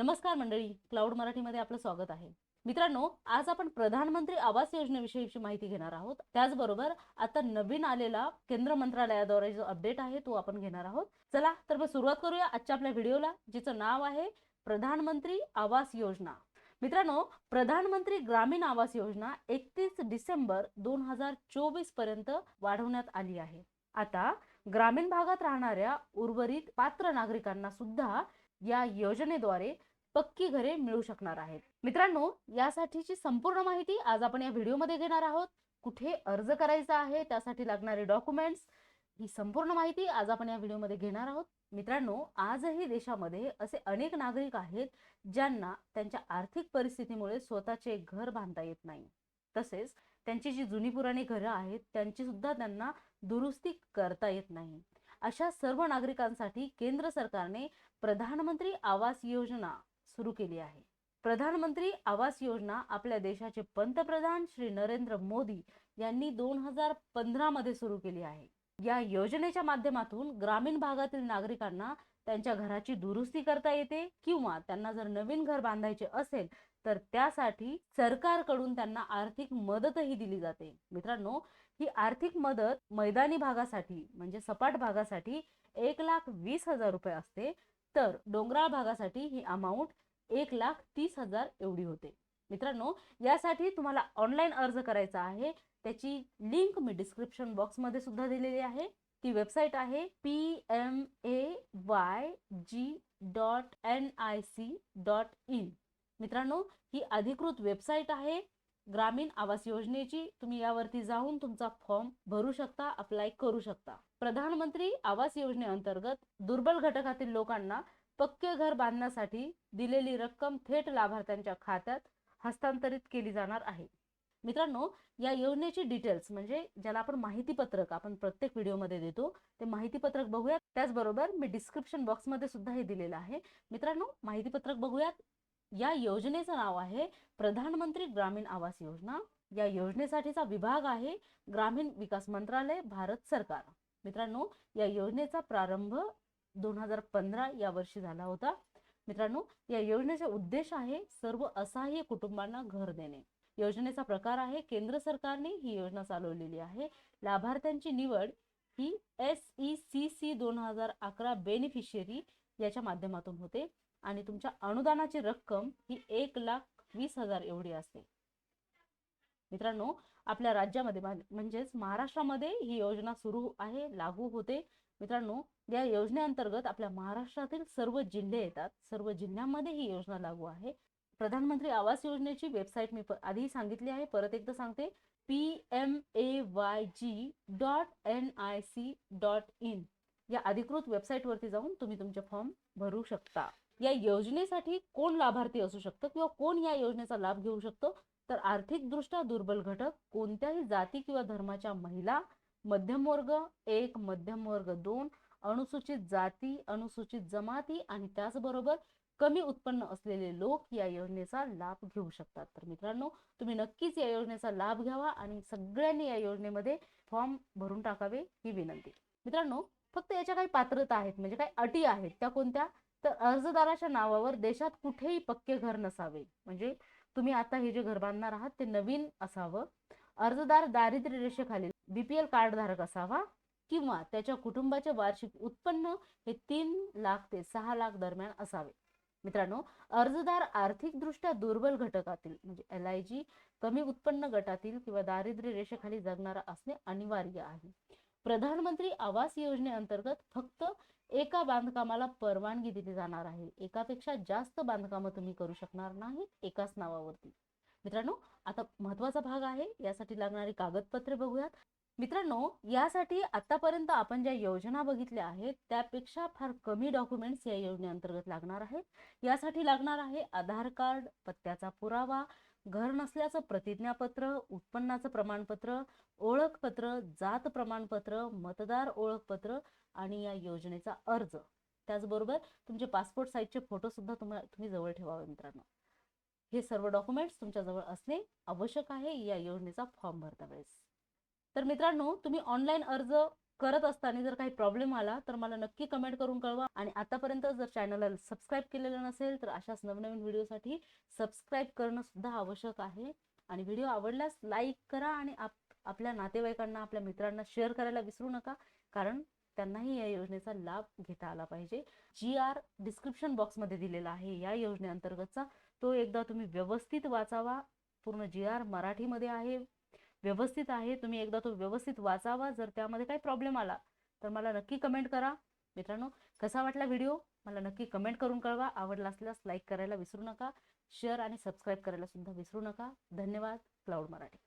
नमस्कार मंडळी क्लाउड मराठीमध्ये आपलं स्वागत आहे. मित्रांनो आज आपण प्रधानमंत्री आवास योजनेविषयीची माहिती घेणार आहोत. त्याचबरोबर आता नवीन आलेला केंद्र मंत्रालयाद्वारे जो अपडेट आहे तो आपण घेणार आहोत. चला तर मग सुरुवात करूया आजच्या आपल्या व्हिडिओला जिचं नाव आहे प्रधानमंत्री आवास योजना. मित्रांनो प्रधानमंत्री ग्रामीण आवास योजना एकतीस डिसेंबर दोन हजार चोवीसपर्यंत वाढवण्यात आली आहे. आता ग्रामीण भागात राहणाऱ्या उर्वरित पात्र नागरिकांना सुद्धा या योजनेद्वारे पक्की घरे मिळू शकणार आहेत. मित्रांनो यासाठीची संपूर्ण माहिती आज आपण या व्हिडिओमध्ये घेणार आहोत. कुठे अर्ज करायचा आहे त्यासाठी लागणारे डॉक्युमेंट्स ही संपूर्ण माहिती आज आपण या व्हिडिओमध्ये घेणार आहोत. मित्रांनो आजही देशामध्ये असे अनेक नागरिक आहेत ज्यांना त्यांच्या आर्थिक परिस्थितीमुळे स्वतःचे घर बांधता येत नाही. तसेच त्यांची जी जुनी पुराणी घरं आहेत त्यांची सुद्धा त्यांना दुरुस्ती करता येत नाही. अशा सर्व नागरिकांसाठी केंद्र सरकारने प्रधानमंत्री आवास योजना सुरू केली आहे. प्रधानमंत्री आवास योजना आपल्या देशाचे पंतप्रधान श्री नरेंद्र मोदी यांनी दोन हजार पंधरामध्ये सुरू केली आहे. या योजनेच्या माध्यमातून ग्रामीण भागातील नागरिकांना त्यांच्या घराची दुरुस्ती करता येते किंवा त्यांना जर नवीन घर बांधायचे असेल तर त्यासाठी सरकारकडून त्यांना आर्थिक मदतही दिली जाते. मित्रांनो ही आर्थिक मदत मैदानी भागासाठी म्हणजे सपाट भागासाठी एक लाख वीस हजार रुपये असते. तर डोंगराळ भागासाठी ही अमाऊंट एक लाख तीस हजार एवढी होते. मित्रांनो यासाठी तुम्हाला ऑनलाईन अर्ज करायचा आहे. त्याची लिंक मी डिस्क्रिप्शन बॉक्समध्ये सुद्धा दिलेली आहे. ती वेबसाईट आहे P M A Y G dot N I C dot in मित्रांनो ही अधिकृत वेबसाईट आहे. ग्रामीण आवास योजनेची तुम्ही यावरती जाऊन तुमचा फॉर्म भरू शकता अप्लाय करू शकता. प्रधानमंत्री आवास योजनेअंतर्गत दुर्बल घटकातील लोकांना पक्के घर बांधण्यासाठी दिलेली रक्कम थेट लाभार्थ्यांच्या खात्यात हस्तांतरित केली जाणार आहे. मित्रांनो या योजनेची डिटेल्स म्हणजे ज्याला आपण माहिती पत्रक आपण प्रत्येक व्हिडिओमध्ये देतो ते माहिती पत्रक बघूयात. त्याचबरोबर मी डिस्क्रिप्शन बॉक्समध्ये सुद्धा हे दिलेलं आहे. मित्रांनो माहिती पत्रक बघूयात. या योजनेचं नाव आहे प्रधानमंत्री ग्रामीण आवास योजना. या योजनेसाठीचा विभाग आहे ग्रामीण विकास मंत्रालय भारत सरकार. मित्रांनो या योजनेचा प्रारंभ दोन हजार पंधरा या वर्षी झाला होता. मित्रांनो या योजनेचा उद्देश आहे सर्व असहाय्य कुटुंबांना घर देणे. योजनेचा प्रकार आहे केंद्र सरकारने ही योजना चालवलेली आहे. लाभार्थ्यांची निवड ही एस ई सी सी दोन हजार अकरा बेनिफिशियरी याच्या माध्यमातून होते आणि तुमच्या अनुदानाची रक्कम ही एक लाख वीस हजार एवढी असते. मित्रांनो आपल्या राज्यामध्ये म्हणजेच महाराष्ट्रामध्ये ही योजना सुरू आहे लागू होते. मित्रांनो या योजनेअंतर्गत आपल्या महाराष्ट्रातील सर्व जिल्हे येतात. सर्व जिल्ह्यांमध्ये ही योजना लागू आहे. प्रधानमंत्री आवास योजनेची वेबसाईट मी आधी सांगितली आहे. परत एकदा सांगते. P M A Y G dot N I C dot in या अधिकृत वेबसाईटवरती जाऊन तुम्ही तुमचे फॉर्म भरू शकता. या योजनेसाठी कोण लाभार्थी असू शकतं किंवा कोण या योजनेचा लाभ घेऊ शकतो? तर आर्थिकदृष्ट्या दुर्बल घटक कोणत्याही जाती किंवा धर्माच्या महिला मध्यम वर्ग एक मध्यम वर्ग दोन अनुसूचित जाती अनुसूचित जमाती आणि त्याचबरोबर कमी उत्पन्न असलेले लोक या योजनेचा लाभ घेऊ शकतात. तर मित्रांनो तुम्ही नक्कीच या योजनेचा लाभ घ्यावा आणि सगळ्यांनी या योजनेमध्ये फॉर्म भरून टाकावे ही विनंती. मित्रांनो फक्त याच्या काही पात्रता आहेत म्हणजे काही अटी आहेत त्या कोणत्या? तर अर्जदाराच्या नावावर देशात कुठेही पक्के घर नसावे. म्हणजे तुम्ही आता हे जे घर बांधणार आहात ते नवीन असावं. अर्जदार दारिद्र्य रेषेखालील बी पी एल कार्डधारक असावा किंवा त्याच्या कुटुंबाचे वार्षिक उत्पन्न हे तीन लाख ते सहा लाख दरम्यान असावे. मित्रांनो अर्जदार आर्थिकदृष्ट्या दुर्बल घटकातील म्हणजे एल आय जी कमी उत्पन्न गटातील किंवा दारिद्र्य रेषेखाली जगणारा असणे अनिवार्य आहे. प्रधानमंत्री आवास योजनेअंतर्गत फक्त एका बांधकामाला परवानगी दिली जाणार आहे. एकापेक्षा जास्त बांधकामं तुम्ही करू शकणार नाहीत एकाच नावावरती. मित्रांनो आता महत्त्वाचा भाग आहे. यासाठी लागणारी कागदपत्रे बघूयात. मित्रांनो यासाठी आतापर्यंत आपण ज्या योजना बघितल्या आहेत त्यापेक्षा फार कमी डॉक्युमेंट्स या योजनेअंतर्गत लागणार आहेत. यासाठी लागणार आहे आधार कार्ड पत्त्याचा पुरावा घर नसल्याचं प्रतिज्ञापत्र उत्पन्नाचं प्रमाणपत्र ओळखपत्र जात प्रमाणपत्र मतदार ओळखपत्र आणि या योजनेचा अर्ज. त्याचबरोबर तुमचे पासपोर्ट साईजचे फोटो सुद्धा तुम्हाला तुम्ही जवळ ठेवावे मित्रांनो. हे सर्व डॉक्युमेंट्स तुमच्या जवळ असणे आवश्यक आहे या योजनेचा फॉर्म भरता वेळेस. तर मित्रांनो तुम्ही ऑनलाईन अर्ज करत असताना जर काही प्रॉब्लेम आला तर मला नक्की कमेंट करून कळवा. आणि आतापर्यंत जर चॅनलला सबस्क्राईब केलेलं नसेल तर अशाच नवनवीन व्हिडिओसाठी सबस्क्राईब करणं सुद्धा आवश्यक आहे. आणि व्हिडिओ आवडल्यास लाईक करा आणि आप आपल्या नातेवाईकांना आपल्या मित्रांना शेअर करायला विसरू नका. कारण त्यांनाही या योजनेचा लाभ घेता आला पाहिजे. जी आर डिस्क्रिप्शन बॉक्समध्ये दिलेला आहे या योजनेअंतर्गतचा. तो एकदा तुम्ही व्यवस्थित वाचावा. पूर्ण जी आर मराठीमध्ये आहे. व्यवस्थित आहे तुम्ही एकदा तो व्यवस्थित वाचावा जर त्यामध्ये काही प्रॉब्लेम आला तर मला नक्की कमेंट करा. मित्रांनो कसा वाटला व्हिडिओ मला नक्की कमेंट करून कळवा. आवडला असल्यास लाईक करायला विसरू नका. शेअर आणि सबस्क्राईब करायला सुद्धा विसरू नका. धन्यवाद. क्लाउड मराठी.